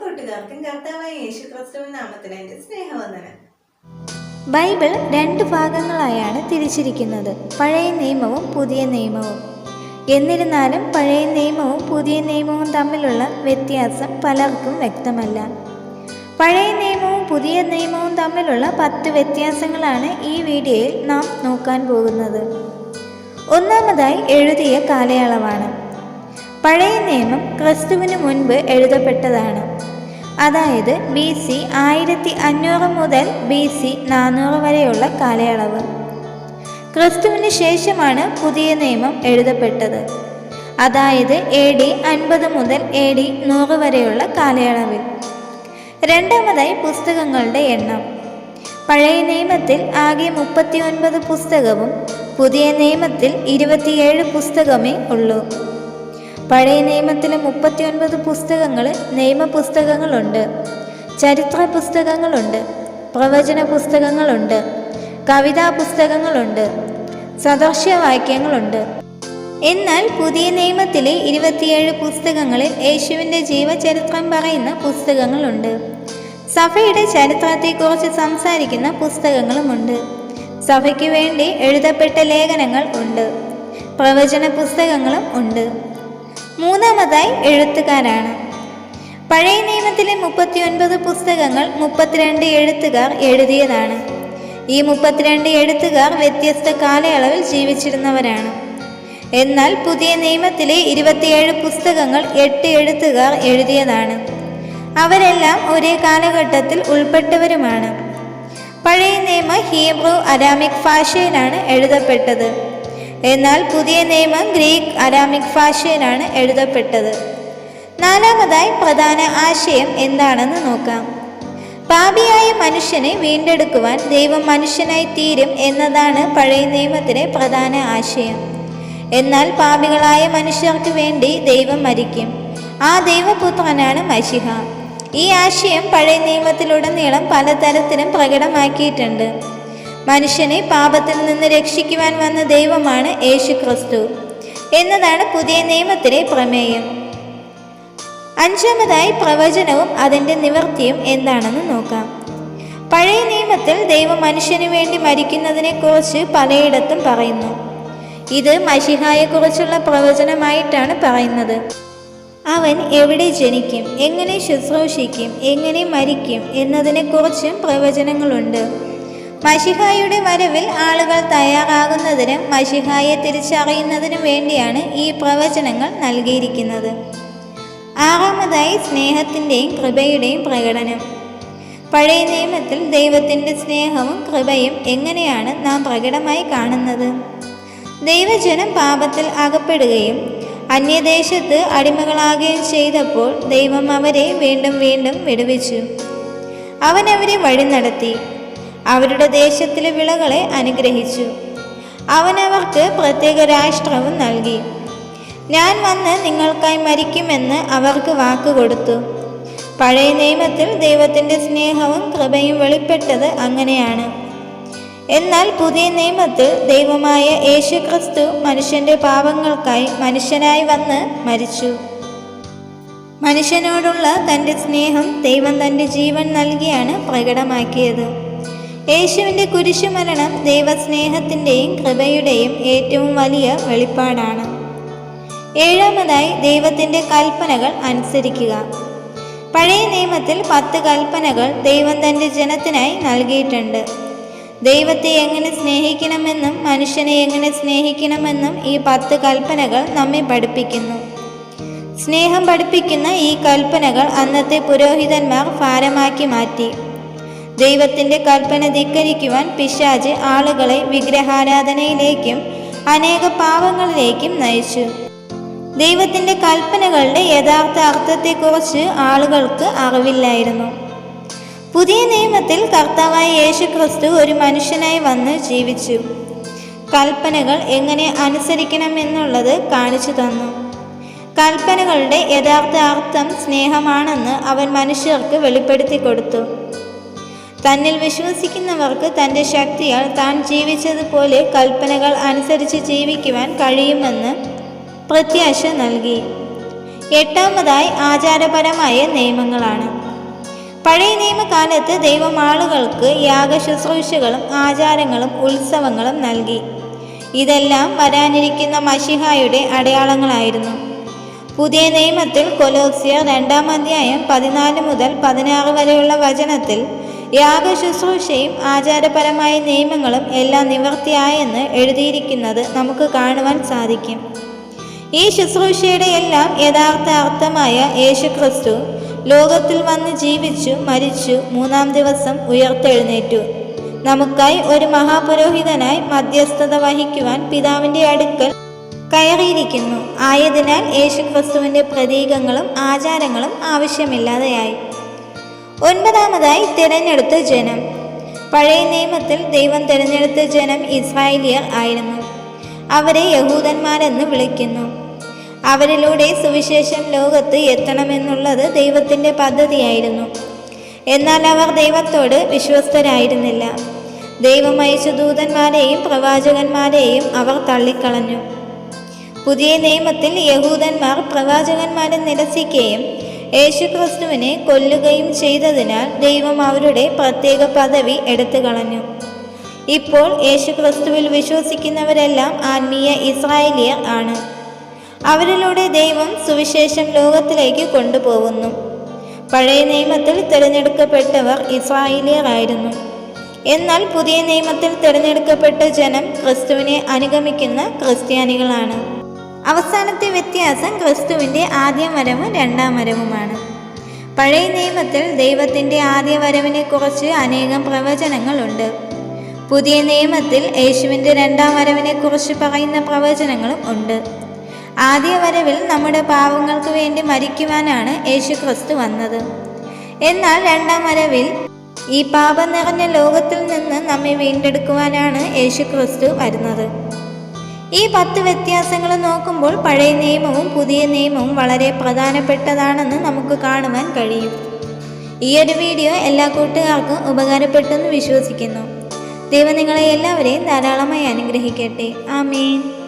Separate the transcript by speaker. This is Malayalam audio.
Speaker 1: കൂട്ടുകാർക്കും കർത്താവായ യേശു ക്രിസ്തുവിൻ നാമത്തിന് എന്റെ സ്നേഹവന്ദനം.
Speaker 2: ബൈബിൾ രണ്ട് ഭാഗങ്ങളായാണ് തിരിച്ചിരിക്കുന്നത്. പഴയ നിയമവും പുതിയ നിയമവും. എന്നിരുന്നാലും പഴയ നിയമവും പുതിയ നിയമവും തമ്മിലുള്ള വ്യത്യാസം പലർക്കും വ്യക്തമല്ല. പഴയ നിയമവും പുതിയ നിയമവും തമ്മിലുള്ള പത്ത് വ്യത്യാസങ്ങളാണ് ഈ വീഡിയോയിൽ നാം നോക്കാൻ പോകുന്നത്. ഒന്നാമതായി എഴുതിയ കാലയളവാണ്. പഴയ നിയമം ക്രിസ്തുവിന് മുൻപ് എഴുതപ്പെട്ടതാണ്. അതായത് ബി സി ആയിരത്തി അഞ്ഞൂറ് മുതൽ ബി സി നാനൂറ് വരെയുള്ള കാലയളവ്. ക്രിസ്തുവിന് ശേഷമാണ് പുതിയ നിയമം എഴുതപ്പെട്ടത്. അതായത് എ ഡി അൻപത് മുതൽ എ ഡി നൂറ് വരെയുള്ള കാലയളവിൽ. രണ്ടാമതായി പുസ്തകങ്ങളുടെ എണ്ണം. പഴയ നിയമത്തിൽ ആകെ മുപ്പത്തി ഒൻപത് പുസ്തകവും പുതിയ നിയമത്തിൽ ഇരുപത്തിയേഴ് പുസ്തകമേ ഉള്ളൂ. പഴയ നിയമത്തിലെ മുപ്പത്തിയൊൻപത് പുസ്തകങ്ങൾ നിയമപുസ്തകങ്ങളുണ്ട്. ചരിത്ര പുസ്തകങ്ങളുണ്ട്. പ്രവചന പുസ്തകങ്ങളുണ്ട്. കവിതാ പുസ്തകങ്ങളുണ്ട്. സദർശ്യവാക്യങ്ങളുണ്ട് എന്നാൽ പുതിയ നിയമത്തിലെ ഇരുപത്തിയേഴ് പുസ്തകങ്ങളിൽ യേശുവിന്റെ ജീവചരിത്രം പറയുന്ന പുസ്തകങ്ങളുണ്ട്. സഭയുടെ ചരിത്രത്തെക്കുറിച്ച് സംസാരിക്കുന്ന പുസ്തകങ്ങളുമുണ്ട്. സഭയ്ക്ക് വേണ്ടി എഴുതപ്പെട്ട ലേഖനങ്ങൾ ഉണ്ട്. പ്രവചന പുസ്തകങ്ങളും ഉണ്ട്. മൂന്നാമതായി എഴുത്തുകാരാണ്. പഴയ നിയമത്തിലെ മുപ്പത്തിയൊൻപത് പുസ്തകങ്ങൾ മുപ്പത്തിരണ്ട് എഴുത്തുകാർ എഴുതിയതാണ്. ഈ മുപ്പത്തിരണ്ട് എഴുത്തുകാർ വ്യത്യസ്ത കാലയളവിൽ ജീവിച്ചിരുന്നവരാണ്. എന്നാൽ പുതിയ നിയമത്തിലെ ഇരുപത്തിയേഴ് പുസ്തകങ്ങൾ എട്ട് എഴുത്തുകാർ എഴുതിയതാണ്. അവരെല്ലാം ഒരേ കാലഘട്ടത്തിൽ ഉൾപ്പെട്ടവരുമാണ്. പഴയ നിയമ ഹീബ്രു അരാമിക് ഭാഷയിലാണ് എഴുതപ്പെട്ടത്. എന്നാൽ പുതിയ നിയമം ഗ്രീക്ക് അരാമിക് ഭാഷയിലാണ് എഴുതപ്പെട്ടത്. നാലാമതായി പ്രധാന ആശയം എന്താണെന്ന് നോക്കാം. പാപിയായ മനുഷ്യനെ വീണ്ടെടുക്കുവാൻ ദൈവം മനുഷ്യനായി തീരും എന്നതാണ് പഴയ നിയമത്തിലെ പ്രധാന ആശയം. എന്നാൽ പാപികളായ മനുഷ്യർക്ക് വേണ്ടി ദൈവം മരിക്കും. ആ ദൈവപുത്രനാണ് മഷിഹ ഈ ആശയം പഴയ നിയമത്തിലുടനീളം പലതരത്തിലും പ്രകടമാക്കിയിട്ടുണ്ട്. മനുഷ്യനെ പാപത്തിൽ നിന്ന് രക്ഷിക്കുവാൻ വന്ന ദൈവമാണ് യേശു ക്രിസ്തു എന്നതാണ് പുതിയ നിയമത്തിലെ പ്രമേയം. അഞ്ചാമതായി പ്രവചനവും അതിന്റെ നിവൃത്തിയും എന്താണെന്ന് നോക്കാം. പഴയ നിയമത്തിൽ ദൈവം മനുഷ്യനു വേണ്ടി മരിക്കുന്നതിനെക്കുറിച്ച് പലയിടത്തും പറയുന്നു. ഇത് മഷിഹായെക്കുറിച്ചുള്ള പ്രവചനമായിട്ടാണ് പറയുന്നത്. അവൻ എവിടെ ജനിക്കും എങ്ങനെ ശുശ്രൂഷിക്കും എങ്ങനെ മരിക്കും എന്നതിനെക്കുറിച്ചും പ്രവചനങ്ങളുണ്ട്. മഷിഹായുടെ വരവിൽ ആളുകൾ തയ്യാറാകുന്നതിനും മഷിഹായെ തിരിച്ചറിയുന്നതിനും വേണ്ടിയാണ് ഈ പ്രവചനങ്ങൾ നൽകിയിരിക്കുന്നത്. ആറാമതായി സ്നേഹത്തിന്റെയും കൃപയുടെയും പ്രകടനം. പഴയ നിയമത്തിൽ ദൈവത്തിന്റെ സ്നേഹവും കൃപയും എങ്ങനെയാണ് നാം പ്രകടമായി കാണുന്നത്? ദൈവജനം പാപത്തിൽ അകപ്പെടുകയും അന്യദേശത്ത് അടിമകളാകുകയും ചെയ്തപ്പോൾ ദൈവം അവരെ വീണ്ടും വീണ്ടും വിടുവിച്ചു. അവൻ അവരെ വഴി നടത്തി. അവരുടെ ദേശത്തിലെ വിളകളെ അനുഗ്രഹിച്ചു. അവൻ അവർക്ക് പ്രത്യേക രാഷ്ട്രവും നൽകി. ഞാൻ വന്ന് നിങ്ങൾക്കായി മരിക്കുമെന്ന് അവർക്ക് വാക്ക് കൊടുത്തു. പഴയ നിയമത്തിൽ ദൈവത്തിന്റെ സ്നേഹവും കൃപയും വെളിപ്പെട്ടത് അങ്ങനെയാണ്. എന്നാൽ പുതിയ നിയമത്തിൽ ദൈവമായ യേശു ക്രിസ്തു മനുഷ്യന്റെ പാപങ്ങൾക്കായി മനുഷ്യനായി വന്ന് മരിച്ചു. മനുഷ്യനോടുള്ള തന്റെ സ്നേഹം ദൈവം തന്റെ ജീവൻ നൽകിയാണ് പ്രകടമാക്കിയത്. യേശുവിന്റെ കുരിശുമരണം ദൈവസ്നേഹത്തിന്റെയും കൃപയുടെയും ഏറ്റവും വലിയ വെളിപ്പാടാണ്. ഏഴാമതായി ദൈവത്തിന്റെ കൽപ്പനകൾ അനുസരിക്കുക. പഴയ നിയമത്തിൽ പത്ത് കൽപ്പനകൾ ദൈവം തന്റെ ജനത്തിനായി നൽകിയിട്ടുണ്ട്. ദൈവത്തെ എങ്ങനെ സ്നേഹിക്കണമെന്നും മനുഷ്യനെ എങ്ങനെ സ്നേഹിക്കണമെന്നും ഈ പത്ത് കൽപ്പനകൾ നമ്മെ പഠിപ്പിക്കുന്നു. സ്നേഹം പഠിപ്പിക്കുന്ന ഈ കൽപ്പനകൾ അന്നത്തെ പുരോഹിതന്മാർ ഭാരമാക്കി മാറ്റി. ദൈവത്തിന്റെ കൽപ്പന ധിക്കരിക്കുവാൻ പിശാജ് ആളുകളെ വിഗ്രഹാരാധനയിലേക്കും അനേക പാവങ്ങളിലേക്കും നയിച്ചു. ദൈവത്തിന്റെ കൽപ്പനകളുടെ യഥാർത്ഥ അർത്ഥത്തെക്കുറിച്ച് ആളുകൾക്ക് അറിവില്ലായിരുന്നു. പുതിയ നിയമത്തിൽ കർത്താവായ യേശു ക്രിസ്തു ഒരു മനുഷ്യനായി വന്ന് ജീവിച്ചു. കൽപ്പനകൾ എങ്ങനെ അനുസരിക്കണമെന്നുള്ളത് കാണിച്ചു തന്നു. കൽപ്പനകളുടെ യഥാർത്ഥ അർത്ഥം സ്നേഹമാണെന്ന് അവൻ മനുഷ്യർക്ക് വെളിപ്പെടുത്തി കൊടുത്തു. തന്നിൽ വിശ്വസിക്കുന്നവർക്ക് തന്റെ ശക്തിയാൽ താൻ ജീവിച്ചതുപോലെ കൽപ്പനകൾ അനുസരിച്ച് ജീവിക്കുവാൻ കഴിയുമെന്ന് പ്രത്യാശ നൽകി. എട്ടാമതായി ആചാരപരമായ നിയമങ്ങളാണ്. പഴയ നിയമകാലത്ത് ദൈവം ആളുകൾക്ക് യാഗശുശ്രൂഷകളും ആചാരങ്ങളും ഉത്സവങ്ങളും നൽകി. ഇതെല്ലാം വരാനിരിക്കുന്ന മഷിഹായുടെ അടയാളങ്ങളായിരുന്നു. പുതിയ നിയമത്തിൽ കൊലോസിയ രണ്ടാം അധ്യായം പതിനാല് മുതൽ പതിനാറ് വരെയുള്ള വചനത്തിൽ യാഗശുശ്രൂഷയും ആചാരപരമായ നിയമങ്ങളും എല്ലാം നിവർത്തിയായെന്ന് എഴുതിയിരിക്കുന്നത് നമുക്ക് കാണുവാൻ സാധിക്കും. ഈ ശുശ്രൂഷയുടെ എല്ലാം യഥാർത്ഥ അർത്ഥമായ യേശുക്രിസ്തു ലോകത്തിൽ വന്ന് ജീവിച്ചു മരിച്ചു മൂന്നാം ദിവസം ഉയർത്തെഴുന്നേറ്റു. നമുക്കായി ഒരു മഹാപുരോഹിതനായി മധ്യസ്ഥത വഹിക്കുവാൻ പിതാവിന്റെ അടുക്കൽ കയറിയിരിക്കുന്നു. ആയതിനാൽ യേശുക്രിസ്തുവിന്റെ പ്രതീകങ്ങളും ആചാരങ്ങളും ആവശ്യമില്ലാതെയായി. ഒൻപതാമതായി തിരഞ്ഞെടുത്ത ജനം. പഴയ നിയമത്തിൽ ദൈവം തിരഞ്ഞെടുത്ത ജനം ഇസ്രായേലിയർ ആയിരുന്നു. അവരെ യഹൂദന്മാരെന്ന് വിളിക്കുന്നു. അവരിലൂടെ സുവിശേഷം ലോകത്ത് എത്തണമെന്നുള്ളത് ദൈവത്തിന്റെ പദ്ധതിയായിരുന്നു. എന്നാൽ അവർ ദൈവത്തോട് വിശ്വസ്തരായിരുന്നില്ല. ദൈവം അയച്ച ദൂതന്മാരെയും പ്രവാചകന്മാരെയും അവർ തള്ളിക്കളഞ്ഞു. പുതിയ നിയമത്തിൽ യഹൂദന്മാർ പ്രവാചകന്മാരെ നിരസിക്കുകയും യേശുക്രിസ്തുവിനെ കൊല്ലുകയും ചെയ്തതിനാൽ ദൈവം അവരുടെ പ്രത്യേക പദവി എടുത്തു കളഞ്ഞു ഇപ്പോൾ യേശുക്രിസ്തുവിൽ വിശ്വസിക്കുന്നവരെല്ലാം ആത്മീയ ഇസ്രായേലിയർ ആണ്. അവരിലൂടെ ദൈവം സുവിശേഷം ലോകത്തിലേക്ക് കൊണ്ടുപോകുന്നു. പഴയ നിയമത്തിൽ തിരഞ്ഞെടുക്കപ്പെട്ടവർ ഇസ്രായേലിയർ ആയിരുന്നു. എന്നാൽ പുതിയ നിയമത്തിൽ തിരഞ്ഞെടുക്കപ്പെട്ട ജനം ക്രിസ്തുവിനെ അനുഗമിക്കുന്ന ക്രിസ്ത്യാനികളാണ്. അവസാനത്തെ വ്യത്യാസം ക്രിസ്തുവിന്റെ ആദ്യ വരവും രണ്ടാം വരവുമാണ്. പഴയ നിയമത്തിൽ ദൈവത്തിന്റെ ആദ്യ വരവിനെക്കുറിച്ച് അനേകം പ്രവചനങ്ങളുണ്ട്. പുതിയ നിയമത്തിൽ യേശുവിന്റെ രണ്ടാം വരവിനെക്കുറിച്ച് പറയുന്ന പ്രവചനങ്ങളും ഉണ്ട്. ആദ്യ വരവിൽ നമ്മുടെ പാവങ്ങൾക്ക് വേണ്ടി മരിക്കുവാനാണ് യേശു ക്രിസ്തു വന്നത്. എന്നാൽ രണ്ടാം വരവിൽ ഈ പാപം നിറഞ്ഞ ലോകത്തിൽ നിന്ന് നമ്മെ വീണ്ടെടുക്കുവാനാണ് യേശു ക്രിസ്തു വരുന്നത്. ഈ പത്ത് വ്യത്യാസങ്ങൾ നോക്കുമ്പോൾ പഴയ നിയമവും പുതിയ നിയമവും വളരെ പ്രധാനപ്പെട്ടതാണെന്ന് നമുക്ക് കാണുവാൻ കഴിയും. ഈ ഒരു വീഡിയോ എല്ലാ കൂട്ടുകാർക്കും ഉപകാരപ്പെട്ടെന്ന് വിശ്വസിക്കുന്നു. ദൈവം നിങ്ങളെ എല്ലാവരെയും ധാരാളമായി അനുഗ്രഹിക്കട്ടെ. ആമേൻ.